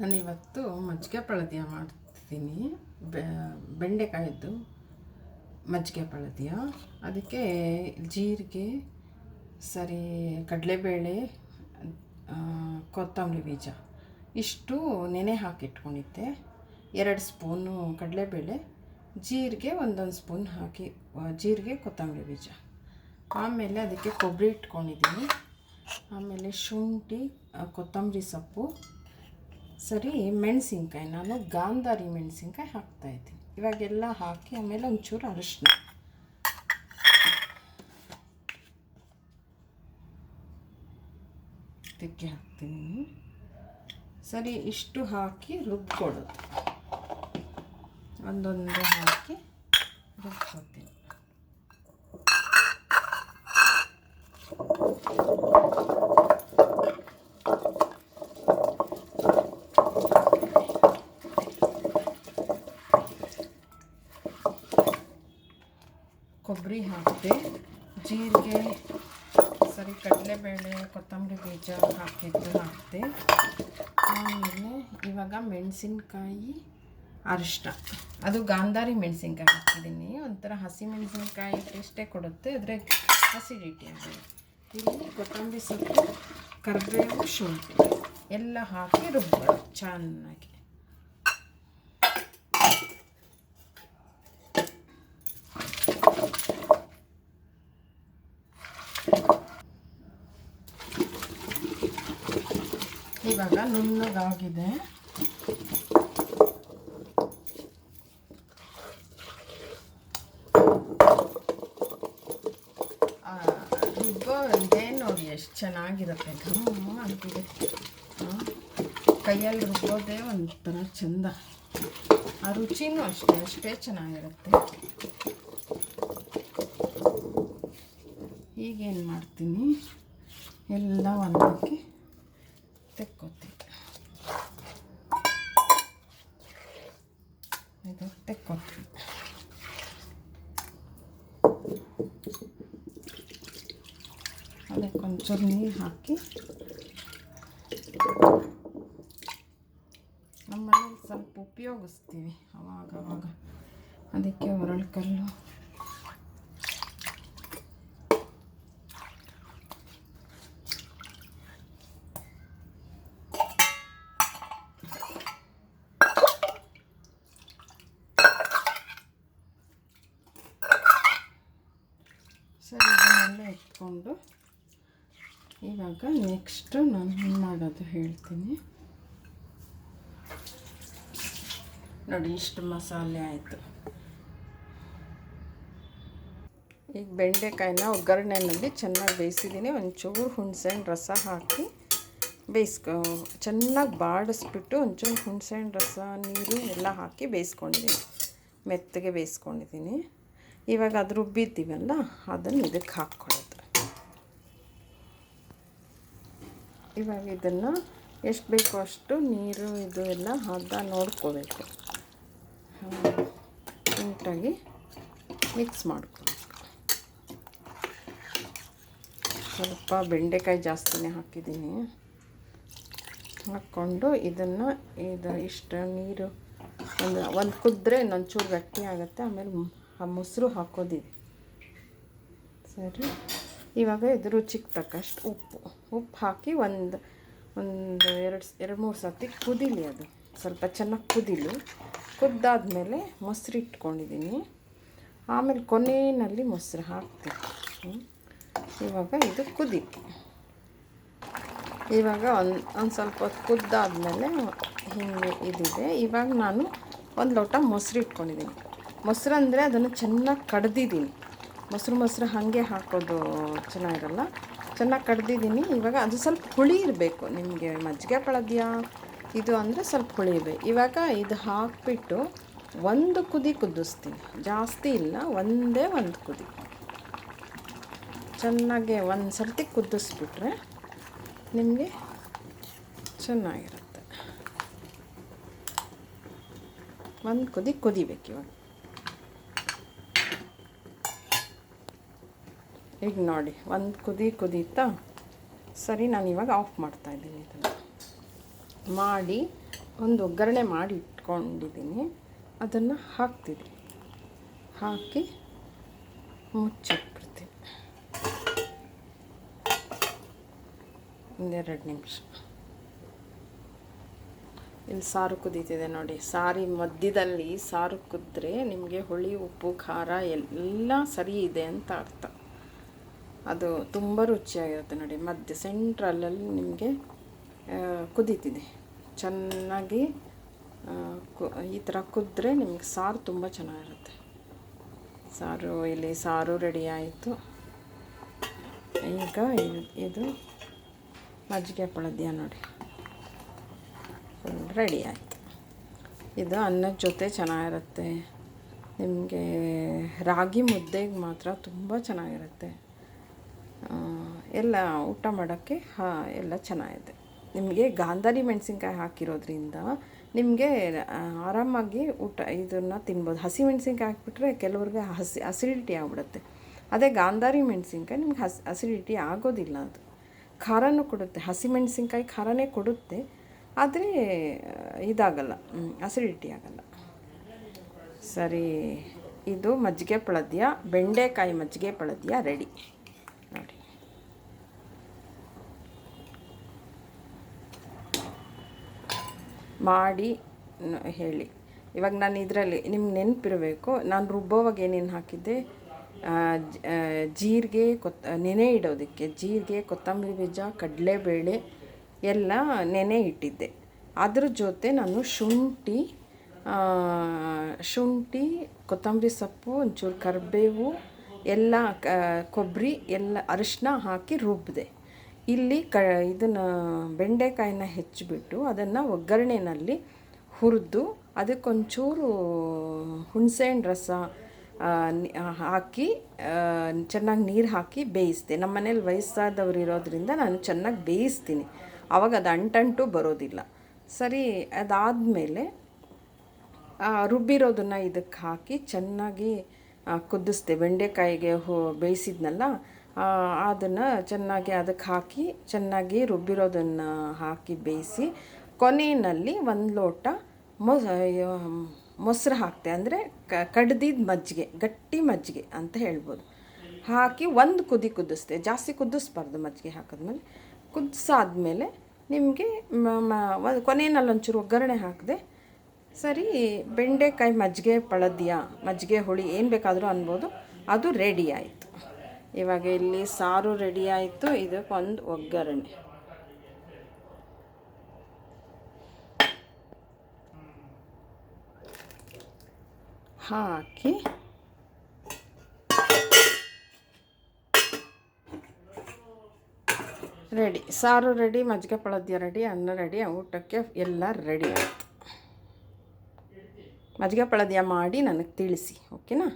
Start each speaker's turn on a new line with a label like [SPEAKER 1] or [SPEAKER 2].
[SPEAKER 1] ನಾನಿವತ್ತು ಮಜ್ಜಿಗೆ ಪಳದಿಯ ಮಾಡ್ತಿದ್ದೀನಿ ಬೆಂಡೆಕಾಯಿದ್ದು ಮಜ್ಜಿಗೆ ಪಳದಿಯ. ಅದಕ್ಕೆ ಜೀರಿಗೆ, ಸರಿ, ಕಡಲೆಬೇಳೆ ಕೊತ್ತಂಬರಿ ಬೀಜ. ಇಷ್ಟು ನೆನೆ ಹಾಕಿಟ್ಕೊಂಡಿದ್ದೆ. ಎರಡು ಸ್ಪೂನು ಕಡಲೆಬೇಳೆ, ಜೀರಿಗೆ ಒಂದೊಂದು ಸ್ಪೂನ್ ಹಾಕಿ ಜೀರಿಗೆ, ಕೊತ್ತಂಬರಿ ಬೀಜ. ಆಮೇಲೆ ಅದಕ್ಕೆ ಕೊಬ್ಬರಿ ಇಟ್ಕೊಂಡಿದ್ದೀನಿ. ಆಮೇಲೆ ಶುಂಠಿ ಕೊತ್ತಂಬರಿ ಸೊಪ್ಪು ಸರಿ, ಮೆಣಸಿನ್ಕಾಯಿ. ನಾನು ಗಾಂಧಾರಿ ಮೆಣಸಿನ್ಕಾಯಿ ಹಾಕ್ತಾಯಿದ್ದೀನಿ ಇವಾಗೆಲ್ಲ ಹಾಕಿ ಆಮೇಲೆ ಒಂಚೂರು ಅರಿಶಿನ. ತಿಕ್ಕಿ ಹಾಕ್ತೀನಿ ಸರಿ, ಇಷ್ಟು ಹಾಕಿ ರುಬ್ಕೊಡೋದು ಒಂದೊಂದು ಹಾಕಿ ರುಬ್ಕೊತೀನಿ ಕೊಬ್ಬರಿ ಹಾಕಿದೆ, ಜೀರಿಗೆ, ಸರಿ, ಕಡಲೆಬೇಳೆ, ಕೊತ್ತಂಬರಿ ಬೀಜ ಹಾಕಿದ್ದು ಹಾಕಿದೆ, ಆಮೇಲೆ ಇವಾಗ ಮೆಣಸಿನ್ಕಾಯಿ ಅರಿಶಿನ ಅದು ಗಾಂಧಾರಿ ಮೆಣಸಿನ್ಕಾಯಿ ಹಾಕಿದ್ದೀನಿ. ಒಂಥರ ಹಸಿ ಮೆಣಸಿನ್ಕಾಯಿ ಟೇಸ್ಟೇ ಕೊಡುತ್ತೆ, ಆದರೆ ಅಸಿಡಿಟಿ ಆಗಿದೆ ಇಲ್ಲಿ ಕೊತ್ತಂಬರಿ ಸೊಪ್ಪು, ಕರಿಬೇವು, ಶುಂಠಿ ಎಲ್ಲ ಹಾಕಿ ರುಬ್ಬೋದು, ಚೆನ್ನಾಗಿ. ಇವಾಗ ನುಣ್ಣಗಾಗಿದೆ. ಇದೆ ನೋಡಿ, ಎಷ್ಟು ಚೆನ್ನಾಗಿರುತ್ತೆ. ಘಮ ಅಂತಿದೆ ಕೈಯಲ್ಲಿ ರುಬ್ಬೋದೇ ಒಂಥರ ಚಂದ. ಆ ರುಚಿನೂ ಅಷ್ಟೇ ಅಷ್ಟೇ ಚೆನ್ನಾಗಿರುತ್ತೆ. ಈಗೇನು ಮಾಡ್ತೀನಿ? ಎಲ್ಲ ಒಂದಕ್ಕೆ ಅದಕ್ಕೆ ಒಂಚೂರು ನೀರು ಹಾಕಿ ನಮ್ಮ ಮನೇಲಿ ಸ್ವಲ್ಪ ಉಪಯೋಗಿಸ್ತೀವಿ ಅವಾಗ ಅವಾಗ ಅದಕ್ಕೆ ಒರಳು ಕಲ್ಲು ಸರಿ ಇದನ್ನೆಲ್ಲ ಇಟ್ಕೊಂಡು ಇವಾಗ ನೆಕ್ಸ್ಟು ನಾನು ಮಾಡೋದು ಹೇಳ್ತೀನಿ. ನೋಡಿ, ಇಷ್ಟು ಮಸಾಲೆ ಆಯಿತು. ಈಗ ಬೆಂಡೆಕಾಯಿನ ಒಗ್ಗರಣೆಯಲ್ಲಿ ಚೆನ್ನಾಗಿ ಬೇಯಿಸಿದ್ದೀನಿ. ಒಂಚೂರು ಹುಣಸೆಹಣ್ಣು ರಸ ಹಾಕಿ ಬೇಯಿಸ್ಕೊ, ಚೆನ್ನಾಗಿ ಬಾಡಿಸ್ಬಿಟ್ಟು ಒಂಚೂರು ಹುಣಸೆಹಣ್ಣು ರಸ, ನೀರು ಎಲ್ಲ ಹಾಕಿ ಬೇಯಿಸ್ಕೊಂಡಿದ್ದೀನಿ. ಮೆತ್ತಗೆ ಬೇಯಿಸ್ಕೊಂಡಿದ್ದೀನಿ. ಇವಾಗ ಅದು ರುಬ್ಬಿದ್ದೀವಲ್ಲ ಅದನ್ನು ಇದಕ್ಕೆ ಹಾಕ್ಕೊಳ್ಳೋದು ಇವಾಗ ಇದನ್ನು ಎಷ್ಟು ಬೇಕೋ ಅಷ್ಟು ನೀರು ಇದು ಎಲ್ಲ ಹದ ನೋಡ್ಕೋಬೇಕು. ನೀಟಾಗಿ ಮಿಕ್ಸ್ ಮಾಡ್ಕೋಬೇಕು. ಸ್ವಲ್ಪ ಬೆಂಡೆಕಾಯಿ ಜಾಸ್ತಿನೇ ಹಾಕಿದ್ದೀನಿ. ಹಾಕ್ಕೊಂಡು ಇದನ್ನು ಇದು ಇಷ್ಟು ನೀರು ಒಂದು ಒಂದು ಕುದ್ರೆ ಇನ್ನೊಂಚೂರು ಗಟ್ಟಿ ಆಗುತ್ತೆ, ಆಮೇಲೆ ಆ ಮೊಸರು ಹಾಕೋದಿದೆ. ಸರಿ? ಇವಾಗ ಇದು ರುಚಿಗೆ ತಕ್ಕಷ್ಟು ಉಪ್ಪು ಉಪ್ಪು ಹಾಕಿ ಒಂದು ಒಂದು ಎರಡು ಎರಡು ಮೂರು ಸರ್ತಿ ಕುದಿಲಿ ಅದು. ಸ್ವಲ್ಪ ಚೆನ್ನಾಗಿ ಕುದಿಲಿ. ಕುದ್ದಾದಮೇಲೆ ಮೊಸರು ಇಟ್ಕೊಂಡಿದ್ದೀನಿ. ಆಮೇಲೆ ಕೊನೆಯಲ್ಲಿ ಮೊಸರು ಹಾಕ್ತೀನಿ. ಇವಾಗ ಇದು ಕುದಿ ಇವಾಗ ಒಂದು ಒಂದು ಸ್ವಲ್ಪ ಹೊತ್ತು ಕುದ್ದಾದ್ಮೇಲೆ ಹಿಂಗೆ ಇದಿದೆ. ಇವಾಗ ನಾನು ಒಂದು ಲೋಟ ಮೊಸರು ಇಟ್ಕೊಂಡಿದ್ದೀನಿ. ಮೊಸರು ಅಂದರೆ ಅದನ್ನು ಚೆನ್ನಾಗಿ ಕಡ್ದಿದ್ದೀನಿ. ಮೊಸರು ಮೊಸರು ಹಾಗೆ ಹಾಕೋದು ಚೆನ್ನಾಗಿರಲ್ಲ. ಚೆನ್ನಾಗಿ ಕಡ್ದಿದ್ದೀನಿ. ಇವಾಗ ಅದು ಸ್ವಲ್ಪ ಹುಳಿ ಇರಬೇಕು. ನಿಮಗೆ ಮಜ್ಜಿಗೆ ಕಳೆದ್ಯಾ ಇದು ಅಂದರೆ ಸ್ವಲ್ಪ ಹುಳಿ ಇರಬೇಕು. ಇವಾಗ ಇದು ಹಾಕಿಬಿಟ್ಟು ಒಂದು ಕುದಿ ಕುದಿಸ್ತೀನಿ. ಜಾಸ್ತಿ ಇಲ್ಲ, ಒಂದೇ ಒಂದು ಕುದಿ. ಚೆನ್ನಾಗಿ ಒಂದು ಸರ್ತಿ ಕುದಿಸ್ಬಿಟ್ರೆ ನಿಮಗೆ ಚೆನ್ನಾಗಿರುತ್ತೆ. ಒಂದು ಕುದಿ ಕುದಿಬೇಕು ಇವಾಗ. ಈಗ ನೋಡಿ, ಒಂದು ಕುದಿ ಕುದೀತಾ ಸರಿ ನಾನು ಇವಾಗ ಆಫ್ ಮಾಡ್ತಾ ಇದ್ದೀನಿ ಇದನ್ನು. ಮಾಡಿ, ಒಂದು ಒಗ್ಗರಣೆ ಮಾಡಿ ಇಟ್ಕೊಂಡಿದ್ದೀನಿ. ಅದನ್ನು ಹಾಕ್ತಿದ್ದೀನಿ ಹಾಕಿ ಮುಚ್ಚಿಟ್ಬಿಡ್ತೀನಿ. ಒಂದೆರಡು ನಿಮಿಷ. ಇಲ್ಲಿ ಸಾರು ಕುದೀತಿದೆ ನೋಡಿ. ಸಾರಿ ಮಧ್ಯದಲ್ಲಿ ಸಾರು ಕುದ್ರೆ ನಿಮಗೆ ಹುಳಿ, ಉಪ್ಪು, ಖಾರ ಎಲ್ಲ ಸರಿ ಇದೆ ಅಂತ ಅರ್ಥ. ಅದು ತುಂಬ ರುಚಿಯಾಗಿರುತ್ತೆ ನೋಡಿ. ಮಧ್ಯೆ ಸೆಂಟ್ರಲ್ಲಲ್ಲಿ ನಿಮಗೆ ಕುದೀತಿದೆ. ಚೆನ್ನಾಗಿ ಕು, ಈ ಥರ ಕುದ್ರೆ ನಿಮಗೆ ಸಾರು ತುಂಬ ಚೆನ್ನಾಗಿರುತ್ತೆ. ಸಾರು ಇಲ್ಲಿ ಸಾರು ರೆಡಿ ಆಯಿತು. ಈಗ ಇದು ಮಜ್ಜಿಗೆ ಪಳದ್ಯ ನೋಡಿ. ರೆಡಿ ಆಯಿತು. ಇದು ಅನ್ನದ ಜೊತೆ ಚೆನ್ನಾಗಿರುತ್ತೆ. ನಿಮಗೆ ರಾಗಿ ಮುದ್ದೆಗೆ ಮಾತ್ರ ತುಂಬ ಚೆನ್ನಾಗಿರುತ್ತೆ. ಎಲ್ಲ ಊಟ ಮಾಡೋಕ್ಕೆ, ಹಾಂ, ಎಲ್ಲ ಚೆನ್ನಾಗಿದೆ. ನಿಮಗೆ ಗಾಂಧಾರಿ ಮೆಣಸಿನ್ಕಾಯಿ ಹಾಕಿರೋದ್ರಿಂದ ನಿಮಗೆ ಆರಾಮಾಗಿ ಊಟ, ಇದನ್ನು ತಿನ್ಬೋದು. ಹಸಿ ಮೆಣಸಿನ್ಕಾಯಿ ಹಾಕಿಬಿಟ್ರೆ ಕೆಲವ್ರಿಗೆ ಹಸಿ ಅಸಿಡಿಟಿ ಆಗ್ಬಿಡುತ್ತೆ. ಅದೇ ಗಾಂಧಾರಿ ಮೆಣಸಿನ್ಕಾಯಿ ನಿಮ್ಗೆ ಹಸ್ ಅಸಿಡಿಟಿ ಆಗೋದಿಲ್ಲ ಅದು. ಖಾರನೂ ಕೊಡುತ್ತೆ. ಹಸಿ ಮೆಣಸಿನ್ಕಾಯಿ ಖಾರನೇ ಕೊಡುತ್ತೆ. ಆದರೆ, ಇದಾಗಲ್ಲ. ಅಸಿಡಿಟಿ ಆಗಲ್ಲ. ಸರಿ, ಇದು ಮಜ್ಜಿಗೆ ಪಳದ್ಯ. ಬೆಂಡೆಕಾಯಿ ಮಜ್ಜಿಗೆ ಪಳದ್ಯ ರೆಡಿ. ನೋಡಿ. ಮಾಡಿ ಹೇಳಿ. ಇವಾಗ ನಾನು ಇದರಲ್ಲಿ ನಿಮ್ಗೆ ನೆನಪಿರಬೇಕು, ನಾನು ರುಬ್ಬೋವಾಗ ಏನೇನು ಹಾಕಿದ್ದೆ? ಜೀರಿಗೆ ಕೊತ್, ನೆನೆ ಇಡೋದಕ್ಕೆ, ಜೀರಿಗೆ, ಕೊತ್ತಂಬರಿ ಬೀಜ, ಕಡಲೆಬೇಳೆ ಎಲ್ಲ ನೆನೆ ಇಟ್ಟಿದ್ದೆ. ಅದ್ರ ಜೊತೆ ನಾನು ಶುಂಠಿ ಶುಂಠಿ, ಕೊತ್ತಂಬರಿ ಸೊಪ್ಪು, ಒಂಚೂರು ಕರಿಬೇವು, ಎಲ್ಲ ಕೊಬ್ಬರಿ, ಎಲ್ಲ ಅರಿಶಿನ ಹಾಕಿ ರುಬ್ಬಿದೆ ಇಲ್ಲಿ ಕ ಇದನ್ನು ಬೆಂಡೆಕಾಯಿನ ಹೆಚ್ಚಿಬಿಟ್ಟು ಅದನ್ನು ಒಗ್ಗರಣೆನಲ್ಲಿ ಹುರಿದು ಅದಕ್ಕೊಂಚೂರು ಹುಣಸೆಹಣ್ಣು ರಸ ಹಾಕಿ ಚೆನ್ನಾಗಿ ನೀರು ಹಾಕಿ ಬೇಯಿಸ್ದೆ. ನಮ್ಮ ಮನೇಲಿ ವಯಸ್ಸಾದವ್ರು ಇರೋದ್ರಿಂದ ನಾನು ಚೆನ್ನಾಗಿ ಬೇಯಿಸ್ತೀನಿ. ಆವಾಗ ಅದು ಅಂಟಂಟು ಬರೋದಿಲ್ಲ. ಸರಿ, ಅದಾದಮೇಲೆ ರುಬ್ಬಿರೋದನ್ನು ಇದಕ್ಕೆ ಹಾಕಿ ಚೆನ್ನಾಗಿ ಕುದಿಸ್ದೆ. ಬೆಂಡೆಕಾಯಿಗೆ ಹೋ, ಬೇಯಿಸಿದ್ನಲ್ಲ ಅದನ್ನು ಚೆನ್ನಾಗಿ ಅದಕ್ಕೆ ಹಾಕಿ, ಚೆನ್ನಾಗಿ ರುಬ್ಬಿರೋದನ್ನು ಹಾಕಿ ಬೇಯಿಸಿ, ಕೊನೆಯಲ್ಲಿ ಒಂದು ಲೋಟ ಮೊಸರು ಹಾಕ್ತೆ. ಅಂದರೆ ಕಡ್ದಿದ್ದ ಮಜ್ಜಿಗೆ, ಗಟ್ಟಿ ಮಜ್ಜಿಗೆ ಅಂತ ಹೇಳ್ಬೋದು. ಹಾಕಿ ಒಂದು ಕುದಿ ಕುದಿಸ್ದೆ ಜಾಸ್ತಿ ಕುದಿಸ್ಬಾರ್ದು ಮಜ್ಜಿಗೆ ಹಾಕಿದ್ಮೇಲೆ. ಕುದಿಸಾದ್ಮೇಲೆ ನಿಮಗೆ ಕೊನೆಯಲ್ಲಿ ಒಂಚೂರು ಒಗ್ಗರಣೆ ಹಾಕಿದೆ, ಸರಿ, ಬೆಂಡೆಕಾಯಿ ಮಜ್ಜಿಗೆ ಪಳದ್ಯ, ಮಜ್ಜಿಗೆ ಹುಳಿ ಏನು ಬೇಕಾದರೂ ಅನ್ಬೋದು. ಅದು ರೆಡಿ ಆಯಿತು. ಇವಾಗ ಇಲ್ಲಿ ಸಾರು ರೆಡಿ ಆಯಿತು. ಇದಕ್ಕೊಂದು ಒಗ್ಗರಣೆ. ಹಾಕಿ. ರೆಡಿ ಸಾರು ರೆಡಿ ಮಜ್ಜಿಗೆ ಪಳದ್ಯ ರೆಡಿ ಅನ್ನ ರೆಡಿ ಊಟಕ್ಕೆ ಎಲ್ಲ ರೆಡಿ ಆಯಿತು. ಮಜ್ಜಿಗೆ ಪಳದ್ಯ ಮಾಡಿ ನನಗೆ ತಿಳಿಸಿ ಓಕೆನಾ